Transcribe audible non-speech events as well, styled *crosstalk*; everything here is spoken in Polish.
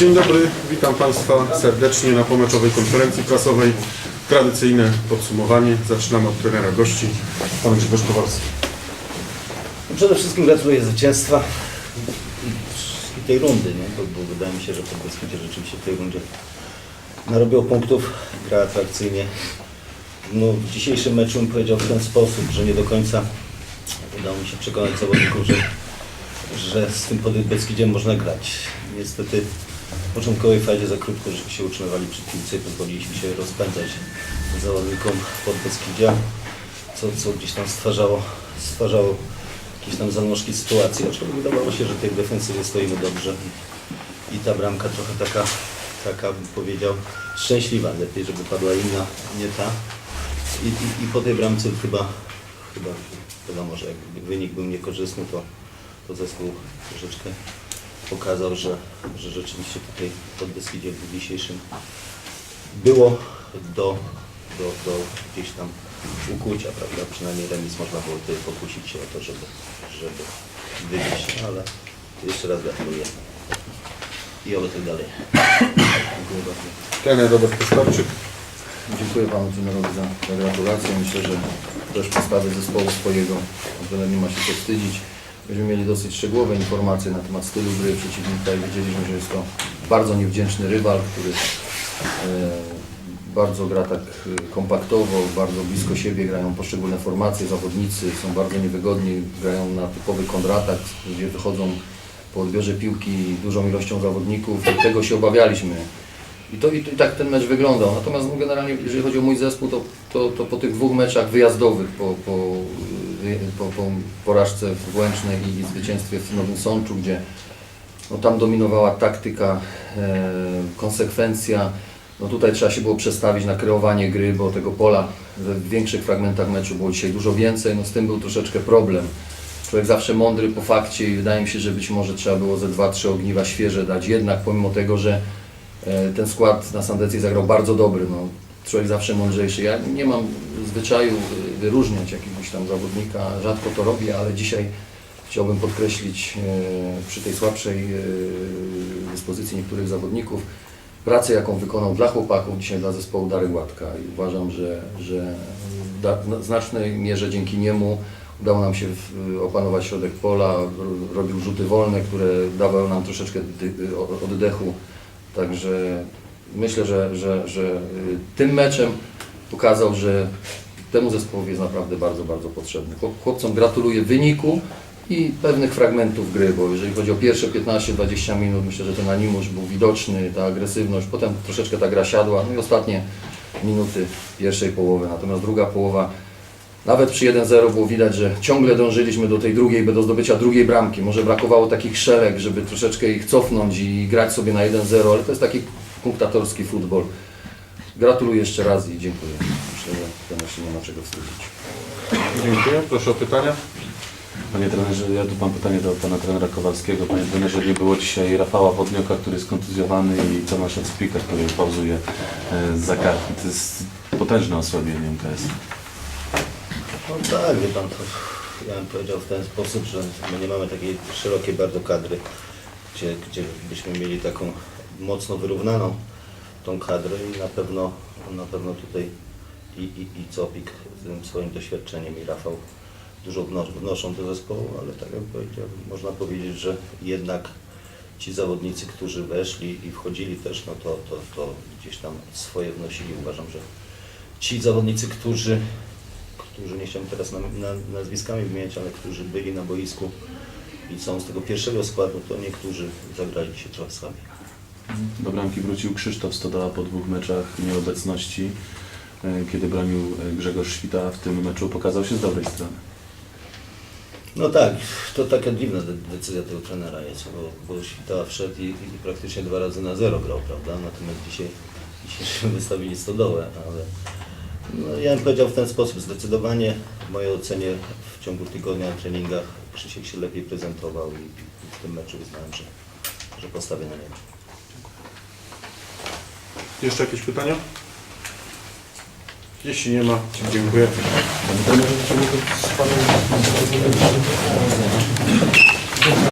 Dzień dobry, witam Państwa serdecznie na pomeczowej konferencji prasowej. Tradycyjne podsumowanie. Zaczynamy od trenera gości, Pan Grzegorz Kowalski. Przede wszystkim gratuluję zwycięstwa i tej rundy, nie? Bo, bo wydaje mi się, że Podbeskidzie rzeczywiście w tej rundzie narobiło punktów, gra atrakcyjnie. No, w dzisiejszym meczu bym powiedział w ten sposób, że nie do końca udało mi się przekonać zawodników, że, że z tym Podbeskidziem można grać. Niestety w początkowej fazie za krótko żeśmy się utrzymywali przy piłce i pozwoliliśmy się rozpędzać zawodnikom Podbeskidzia, co, co gdzieś tam stwarzało, stwarzało jakieś tam zanążki sytuacji, aczkolwiek wydawało się, że tej defensywie stoimy dobrze i, ta bramka trochę taka, taka bym powiedział, szczęśliwa, lepiej, żeby padła inna, nie ta. I, i, i po tej bramce chyba, chyba wiadomo, że jakby wynik był niekorzystny, to, to zespół troszeczkę pokazał, że, że rzeczywiście tutaj pod Beskidzie w dniu dzisiejszym było do, do, do gdzieś tam ukłucia, prawda? Przynajmniej remis można było tutaj pokusić się o to, żeby, żeby wyjść, ale jeszcze raz gratuluję. I oby tak dalej. Dziękuję bardzo. Trener Robert Postarczyk. Dziękuję Panu trenerowi za, gratulacje. Myślę, że też postawy zespołu swojego, że nie ma się co wstydzić. Myśmy mieli dosyć szczegółowe informacje na temat stylu gry przeciwnika i wiedzieliśmy, że jest to bardzo niewdzięczny rywal, który e, bardzo gra tak e, kompaktowo, bardzo blisko siebie grają poszczególne formacje, zawodnicy są bardzo niewygodni, grają na typowy kontratak, gdzie wychodzą po odbiorze piłki dużą ilością zawodników i tego się obawialiśmy. I, to, i, to, I tak ten mecz wyglądał. Natomiast generalnie, jeżeli chodzi o mój zespół, to, to, to po tych dwóch meczach wyjazdowych, po, po, po, po porażce w Łęcznej i zwycięstwie w Nowym Sączu, gdzie no, tam dominowała taktyka, e, konsekwencja, no tutaj trzeba się było przestawić na kreowanie gry, bo tego pola w większych fragmentach meczu było dzisiaj dużo więcej, no z tym był troszeczkę problem. Człowiek zawsze mądry po fakcie i wydaje mi się, że być może trzeba było ze dwa, trzy ogniwa świeże dać, jednak pomimo tego, że E, ten skład na Sandecji zagrał bardzo dobry. No, człowiek zawsze mądrzejszy. Ja nie mam zwyczaju y, wyróżniać jakiegoś tam zawodnika, rzadko to robię, ale dzisiaj chciałbym podkreślić e, przy tej słabszej e, dyspozycji niektórych zawodników pracę, jaką wykonał dla chłopaków, dzisiaj dla zespołu Darek Łatka. I uważam, że, że da, w znacznej mierze dzięki niemu udało nam się w, opanować środek pola, robił rzuty wolne, które dawały nam troszeczkę oddechu. Także myślę, że, że, że tym meczem pokazał, że temu zespołowi jest naprawdę bardzo, bardzo potrzebny. Chłop- Chłopcom gratuluję wyniku i pewnych fragmentów gry, bo jeżeli chodzi o pierwsze 15-20 minut, myślę, że ten animusz był widoczny, ta agresywność, potem troszeczkę ta gra siadła, no i ostatnie minuty pierwszej połowy. Natomiast druga połowa, nawet przy 1-0 było widać, że ciągle dążyliśmy do tej drugiej, do zdobycia drugiej bramki. Może brakowało takich szelek, żeby troszeczkę ich cofnąć i grać sobie na 1-0, ale to jest taki punktatorski futbol. Gratuluję jeszcze raz i dziękuję. Myślę, że się nie ma czego wstydzić. Dziękuję. Proszę o pytania. Panie trenerze, ja tu mam pytanie do pana trenera Kowalskiego. Panie trenerze, nie było dzisiaj Rafała Wodnioka, który jest kontuzjowany i Tomasza Cpika, który pauzuje e, za kartki. To jest potężne osłabienie MKS. No tak, wie pan, to ja bym powiedział w ten sposób, że my nie mamy takiej szerokiej bardzo kadry, gdzie, gdzie byśmy mieli taką mocno wyrównaną tą kadrę i na pewno, na pewno tutaj i, i, i Copik z tym swoim doświadczeniem i Rafał dużo wno- wnoszą do zespołu, ale tak jak powiedział, można powiedzieć, że jednak ci zawodnicy, którzy weszli i wchodzili też, no to, to, to gdzieś tam swoje wnosili. Uważam, że ci zawodnicy, którzy którzy nie chciałem teraz na, na, nazwiskami wymieniać, ale którzy byli na boisku i są z tego pierwszego składu, to niektórzy zagrali się trochę. Do bramki wrócił Krzysztof Stodoła po dwóch meczach nieobecności. E, Kiedy bronił e, Grzegorz Świta w tym meczu, pokazał się z dobrej strony. No tak, to taka dziwna de- decyzja tego trenera jest, bo, bo Świtała wszedł i, i praktycznie dwa razy na zero grał, prawda? Natomiast dzisiaj, dzisiaj *laughs* wystawili stodołę, ale no, ja bym powiedział w ten sposób, zdecydowanie w mojej ocenie w ciągu tygodnia na treningach Krzysiek się lepiej prezentował i, i w tym meczu uznałem, że, że postawię na niego. Jeszcze jakieś pytania? Jeśli nie ma, dziękuję. Thank.